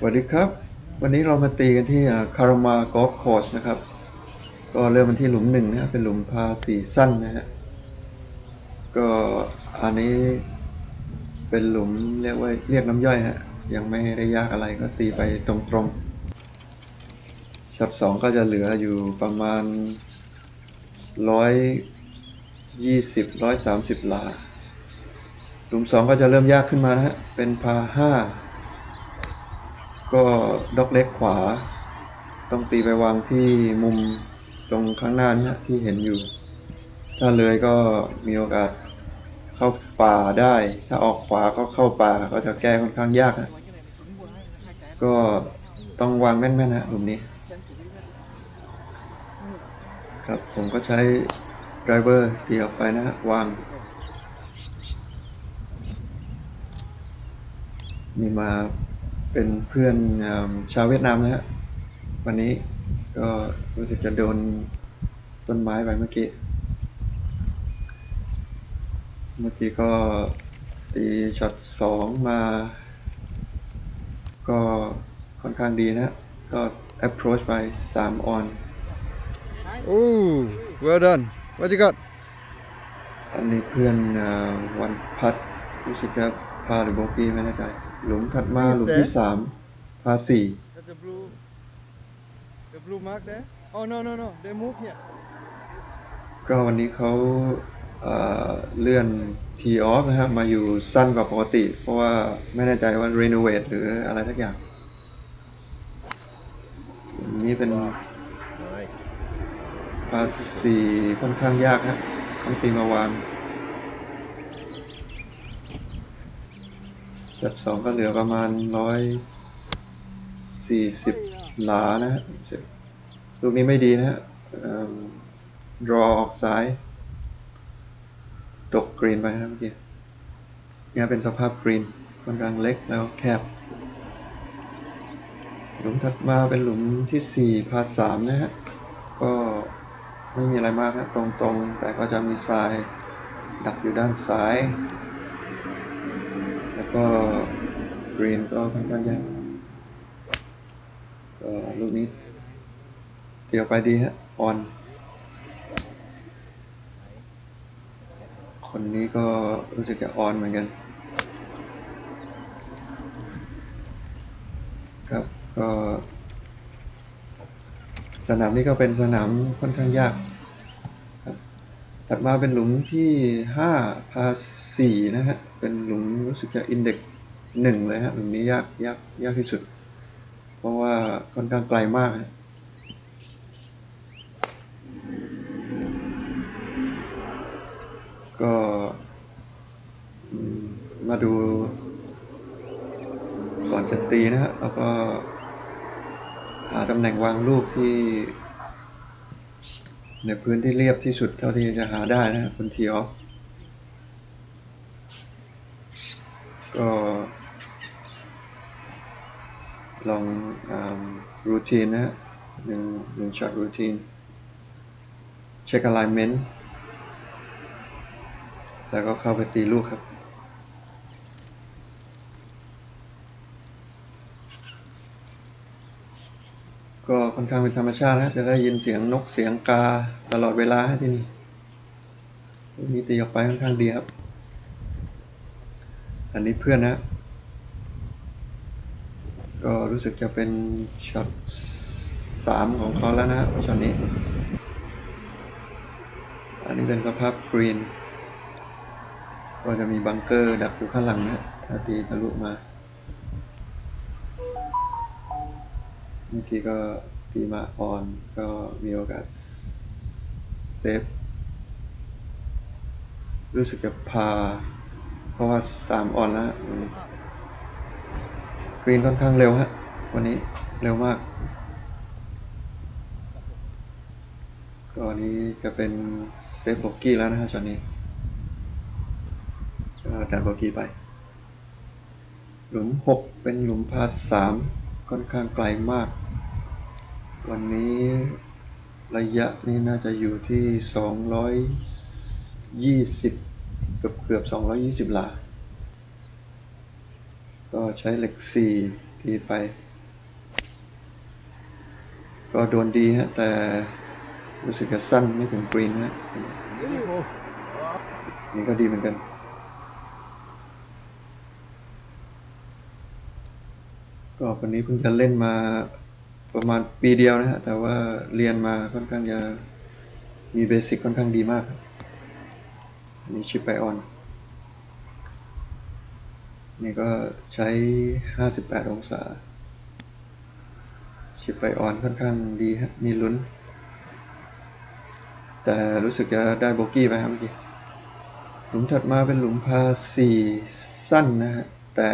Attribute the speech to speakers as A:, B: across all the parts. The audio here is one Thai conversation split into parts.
A: สวัสดีครับ วันนี้เรามาตีกันที่คารามากอล์ฟคอร์สนะครับ ก็เริ่มมันที่หลุมหนึ่งนะเป็นหลุมพาสีสั้นนะฮะก็อันนี้เป็นหลุมเรียกว่าเรียกน้ำย่อยฮะยังไม่ได้ยากอะไรก็ตีไปตรงๆช็อตสองก็จะเหลืออยู่ประมาณร้อยยี่สิบร้อยสามสิบลาหลุมสองก็จะเริ่มยากขึ้นมานะฮะเป็นพาห้า ก็ด็อกเล็กขวา ต้องตีไปวางที่มุมตรงข้างหน้านี้ฮะที่เห็นอยู่ ถ้าเลยก็มีโอกาสเข้าป่าได้ ถ้าออกขวาก็เข้าป่าก็จะแก้ค่อนข้างยากนะก็ต้องวางแม่นๆนะหลุมนี้ ครับผมก็ใช้ไดรเวอร์ตีออกไปนะฮะวางนี่มา เป็นเพื่อนอ่าชาวเวียดนามนะฮะวันนี้ก็รู้สึกจะโดนต้นไม้ไปเมื่อกี้ เมื่อกี้ก็ตีช็อตสองมา ก็ค่อนข้างดีนะฮะก็ approach ไปสามออน
B: Oh, well done. What you got?
A: อันนี้เพื่อนอ่าวันพัดรู้สึกจะพาหรือโบกี้ไม่แน่ใจ หลุมถัดมาหลุมที่สามพาสี่
B: Got the blue, the blue mark there. Oh no no no, they move here.
A: ก็วันนี้เขาเอ่อเลื่อน T off นะฮะมาอยู่สั้นกว่าปกติ เพราะว่าไม่แน่ใจว่า renovate หรืออะไรสักอย่างอันนี้เป็น
B: Nice.
A: พาสี่ค่อนข้างยากฮะต้องตีมาวาง จัดสองก็เหลือประมาณร้อยสี่สิบหลานะฮะลูกนี้ไม่ดีนะฮะเอิ่ม draw ออกซ้าย ตกกรีนไปนะเมื่อกี้เนี่ยเป็นสภาพกรีนค่อนข้างเล็กแล้วแคบ หลุมถัดมาเป็นหลุมที่สี่พาสามนะฮะ ก็ไม่มีอะไรมากนะตรงๆ แต่ก็จะมีทรายดักอยู่ด้านซ้าย ก็กรีนก็ค่อนข้างยากก็ลูกนี้เกี่ยวไปดีฮะออน คนนี้ก็รู้สึกจะออนเหมือนกัน ครับก็สนามนี้ก็เป็นสนามค่อนข้างยาก ถัดมาเป็นหลุมที่ห้าพาสี่นะฮะ เป็นหลุมรู้สึกจะอินเด็กหนึ่งเลยฮะ หลุมนี้ยากยากยากที่สุด เพราะว่าค่อนข้างไกลมากฮะก็มมาดูก่อนจะตีนะฮะแล้วก็หาตำแหน่งวางลูกที่ ในพื้นที่เรียบที่สุดเท่าที่จะหาได้นะฮะบนทีออฟก็ลองรูทีนนะฮะหนึ่งหนึ่งช็อตรูทีนเช็ค alignment แล้วก็เข้าไปตีลูกครับ ก็ค่อนข้างเป็นธรรมชาตินะจะได้ยินเสียงนกเสียงกาตลอดเวลาที่นี่ลูกนี้ตีออกไปค่อนข้างดีครับ อันนี้เพื่อนนะ ก็รู้สึกจะเป็นช็อตสามของเขาแล้วนะช็อตนี้ อันนี้เป็นสภาพกรีน ก็จะมีบังเกอร์ดักอยู่ข้างหลังนะ ถ้าตีทะลุมา เมื่อกี้ก็ตีมาออนก็มีโอกาสเซฟรู้สึกจะพา เพราะว่าสามออนแล้วกรีนค่อนข้างเร็วฮะ วันนี้เร็วมากก็อันนี้จะเป็นเซฟโบกี้แล้วนะฮะช็อตนี้ก็ดันโบกี้ไป หลุมหกเป็นหลุมพาสาม ค่อนข้างไกลมาก วันนี้ระยะนี้น่าจะอยู่ที่ 220 เกือบเกือบ 220 หลา ก็ใช้เหล็ก 4 ตีไป ก็โดนดีฮะ แต่รู้สึกจะสั้นไม่ถึงกรีนฮะนี่ก็ดีเหมือนกัน ก็วันนี้เพิ่งจะเล่นมาประมาณปีเดียวนะฮะแต่ว่าเรียนมาค่อนข้างจะมีเบสิกค่อนข้างดีมากอันนี่ชิปไอออน นี่ก็ใช้ 58 องศา ชิปไอออนค่อนข้างดีฮะมีลุ้น แต่รู้สึกจะได้โบกี้ไปครับเมื่อกี้ หลุมถัดมาเป็นหลุมพาสี่สั้นนะฮะ แต่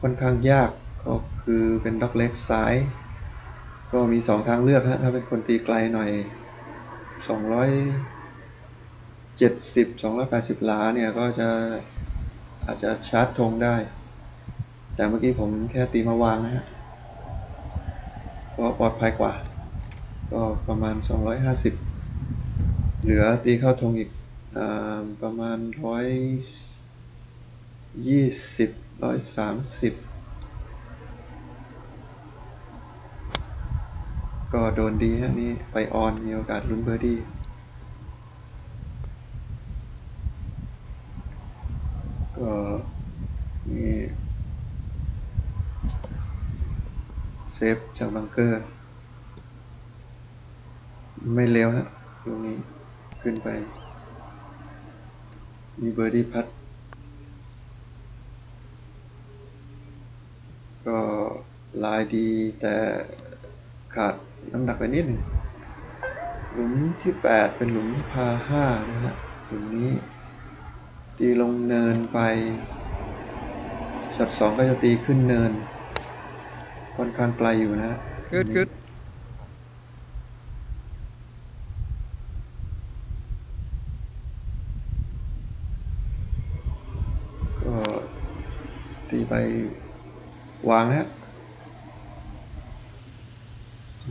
A: ค่อนข้างยากก็คือเป็นด็อกเล็กซ้าย ก็มีสองทางเลือกฮะถ้าเป็นคนตีไกลหน่อยสองร้อยเจ็ดสิบสองร้อยแปดสิบล้าเนี่ย ก็จะอาจจะชาร์จธงได้ แต่เมื่อกี้ผมแค่ตีมาวางนะฮะก็ปลอดภัยกว่า ก็ประมาณสองร้อยห้าสิบเหลือตีเข้าธงอีกอประมาณร้อยยี่สิบ ร้อยสามสิบก็โดนดีฮะนี่ไปออนมีโอกาสลุ้นเบอร์ดี้ก็นี่เซฟจากบังเกอร์ ไม่เร็วฮะตรงนี้ขึ้นไป มีเบอร์ดี้พัด ก็ลายดีแต่ขาดน้ำหนักไปนิดหนึ่งหลุมที่แปดเป็นหลุมพาห้านะฮะหลุมนี้ ตีลงเนินไปช็อตสองก็จะตีขึ้นเนินค่อนข้างไกลอยู่นะฮะ
B: good good
A: ก็ตีไป วางนะฮะ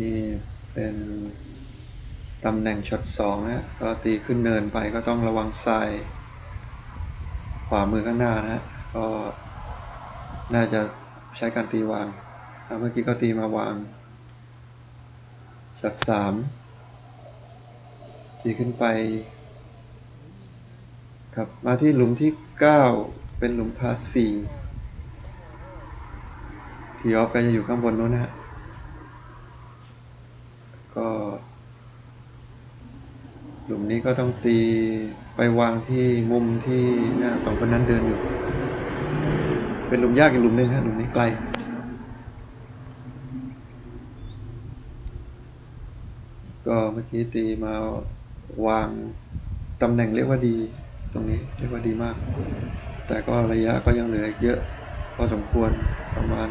A: นี่เป็นตำแหน่งช็อตสองนะฮะก็ตีขึ้นเนินไปก็ต้องระวังทรายขวามือข้างหน้านะฮะก็น่าจะใช้การตีวางเมื่อกี้ก็ตีมาวางช็อตสามตีขึ้นไปครับมาที่หลุมที่เก้าเป็นหลุมพาสี่ ทีออฟก็จะอยู่ข้างบนนู้นนะฮะก็หลุมนี้ก็ต้องตีไปวางที่มุมที่หน้าสองคนนั้นเดินอยู่ เป็นหลุมยากอีกหลุมหนึงฮะหลุมนี้ไกลก็เมื่อกี้ตีมาวางตำแหน่งเรียกว่าดี ตรงนี้เรียกว่าดีมาก แต่ก็ระยะก็ยังเหลือเยอะพอสมควรประมาณ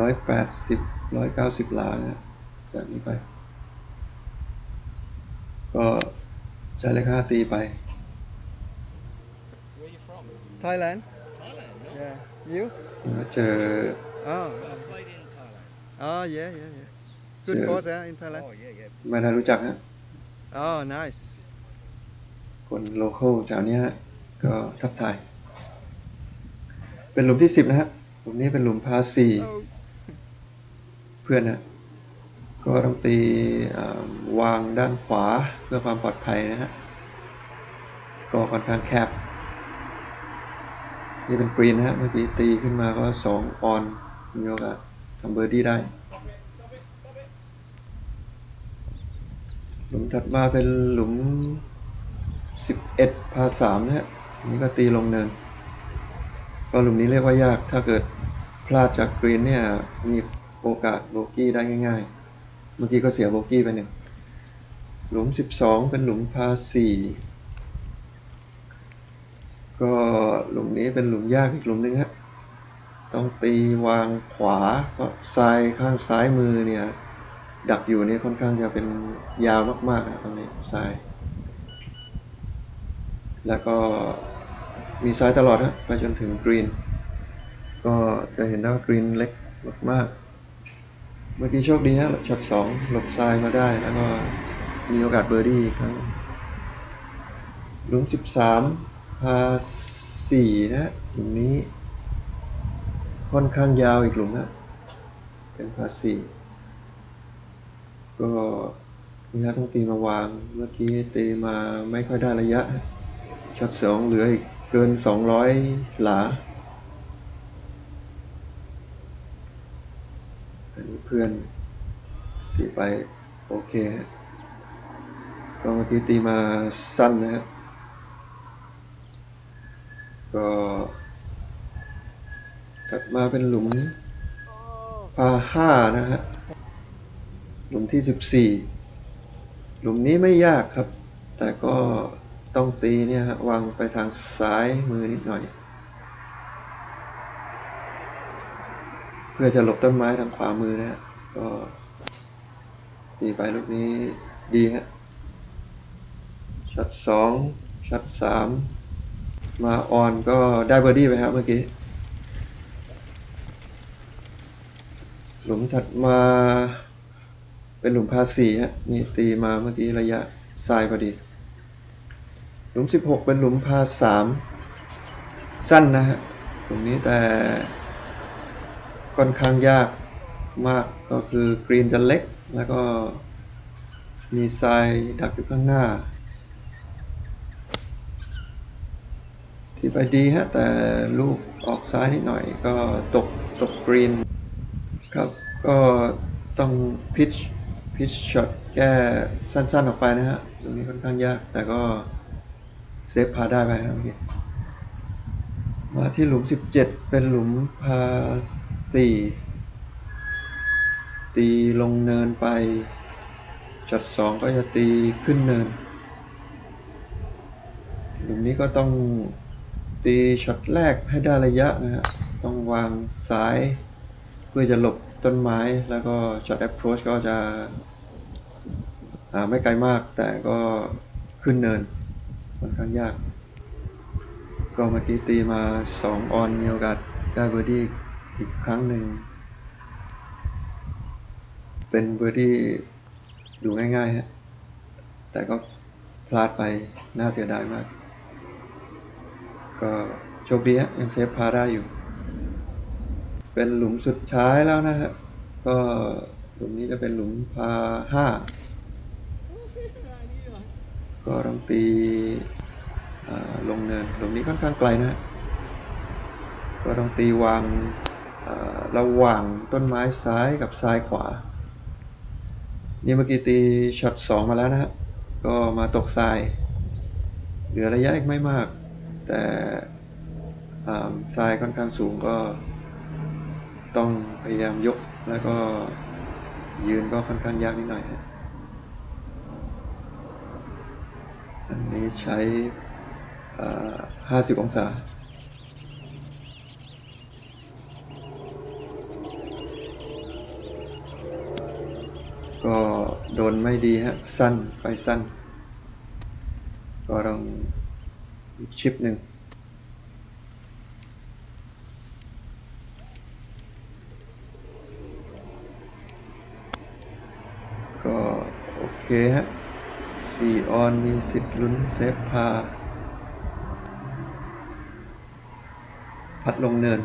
A: ร้อยแปดสิบร้อยเก้าสิบลานะจากนี้ไป ก็ใช้เลขห้าตีไป
C: Where you from?
B: Thailand
C: Thailand, no?
B: yeah you
A: แล้วเจอ
B: oh
C: I played in Thailand.
B: oh yeah yeah yeah good
A: Yeah.
B: course yeah in Thailand
C: Oh, yeah, yeah.
A: ไม่ได้รู้จักฮะ
B: oh nice
A: คนโลเคอลแถวเนี้ยฮะก็ทับทาย เป็นหลุมที่สิบนะฮะหลุมนี้เป็นหลุมพาสี่
B: oh
A: เพื่อนนะก็ต้องตีวางด้านขวาเพื่อความปลอดภัยนะฮะก็ค่อนข้างแคบ นี่เป็นกรีนนะฮะเมื่อกี้ตีขึ้นมาก็สองออนมีโอกาสทำเบอร์ดี้ได้หลุมถัดมาเป็นหลุมสิบเอ็ดพาสามนะฮะนนี่ก็ตีลงเนินก็หลุมนี้เรียกว่ายากถ้าเกิดพลาดจากกรีนเนี่ยมี โอกาสโบกี้ได้ง่าย ๆ เมื่อกี้ก็เสียโบกี้ไปหนึ่งหลุมสิบสองเป็นหลุมพาสี่ก็หลุมนี้เป็นหลุมยากอีกหลุมหนึงฮะต้องตีวางขวาก็ซ้ายข้างซ้ายมือเนี่ย ดักอยู่เนี่ยค่อนข้างจะเป็นยาวมากๆนะตรงนี้ซ้าย แล้วก็มีซ้ายตลอดฮะไปจนถึงกรีน ก็จะเห็นได้ว่ากรีนเล็กมากๆ เมื่อกี้โชคดีฮะช็อตสองหลบซ้ายมาได้แล้วก็มีโอกาสเบอร์ดี้อีกครั้งหลุมสิบสามพาสี่นะหลุมนี้ ค่อนข้างยาวอีกหลุมนะเป็นพาสี่ก็นี่ฮะต้องตีมาวาง เมื่อกี้ตีมาไม่ค่อยได้ระยะช็อตสองเหลืออีกเกินสองร้อยหลา อันนี้เพื่อนตีไป โอเคฮะก็เมื่อกี้ตีมาสั้นนะฮะก็ถัดมาเป็นหลุมพาห้านะฮะ หลุมที่สิบสี่หลุมนี้ไม่ยากครับ แต่ก็ต้องตีเนี่ยฮะวางไปทางซ้ายมือนิดหน่อย เพื่อจะหลบต้นไม้ทางขวามือนะฮะก็ตีไปลูกนี้ดีฮะช็อตสองช็อตสามมาออนก็ได้เบอร์ดี้ไปครับเมื่อกี้ หลุมถัดมาเป็นหลุมพาสี่ฮะนี่ตีมาเมื่อกี้ระยะทรายพอดี หลุมสิบหกเป็นหลุมพาสามสั้นนะฮะหลุมนี้แต่ ค่อนข้างยากมากก็คือกรีนจะเล็ก แล้วก็มีทรายดักอยู่ข้างหน้า ที่ไปดีฮะ แต่ลูกออกซ้ายนิดหน่อยก็ตกตกกรีนครับ ก็ต้องพิชพิชช็อตแก้สั้นๆออกไปนะฮะ ตรงนี้ค่อนข้างยาก แต่ก็เซฟพาได้ไปครับเมื่อกี้มาที่หลุม 17 เป็นหลุมพา สี่ ตีลงเนินไป ช็อตสองก็จะตีขึ้นเนิน หลุมนี้ก็ต้องตีช็อตแรกให้ได้ระยะนะฮะ ต้องวางซ้าย เพื่อจะหลบต้นไม้ แล้วก็ช็อต approach ก็จะไม่ไกลมากแต่ก็ขึ้นเนินค่อนข้างยาก ก็เมื่อกี้ตีมาสองออนมีโอกาสได้เบอร์ดี้ อีกครั้งหนึ่ง เป็นเบอร์ดี้ดูง่ายๆฮะ แต่ก็พลาดไปน่าเสียดายมาก ก็โชคดีฮะ ยังเซฟพาได้อยู่ เป็นหลุมสุดท้ายแล้วนะฮะ ก็หลุมนี้จะเป็นหลุมพาห้า ก็ต้องตีลงเนินหลุมนี้ค่อนข้างไกลนะฮะก็ต้องตีวาง ระหว่างต้นไม้ซ้ายกับซ้ายขวา นี่เมื่อกี้ตีช็อตสองมาแล้วนะฮะ ก็มาตกทราย เหลือระยะอีกไม่มาก แต่ทรายค่อนข้างสูงก็ต้องพยายามยกแล้วก็ยืนก็ค่อนข้างยากนิดหน่อยฮะอันนี้ใช้ห้าสิบองศา ก็โด นไม่ดีฮะ สั้นไปสั้น ก็ต้องชิปหนึ่งก็โอเคฮะสี่ออนมีสิทธิ์ลุ้นเซฟพา พัดลงเนิน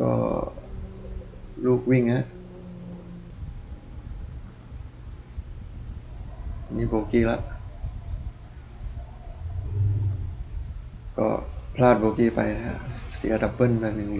A: ก็ลูก วิ่งฮะนี่โบกี้ละก็พลาดโบกี้ไปนะฮะเสียดับเบิลไปหนึ่ง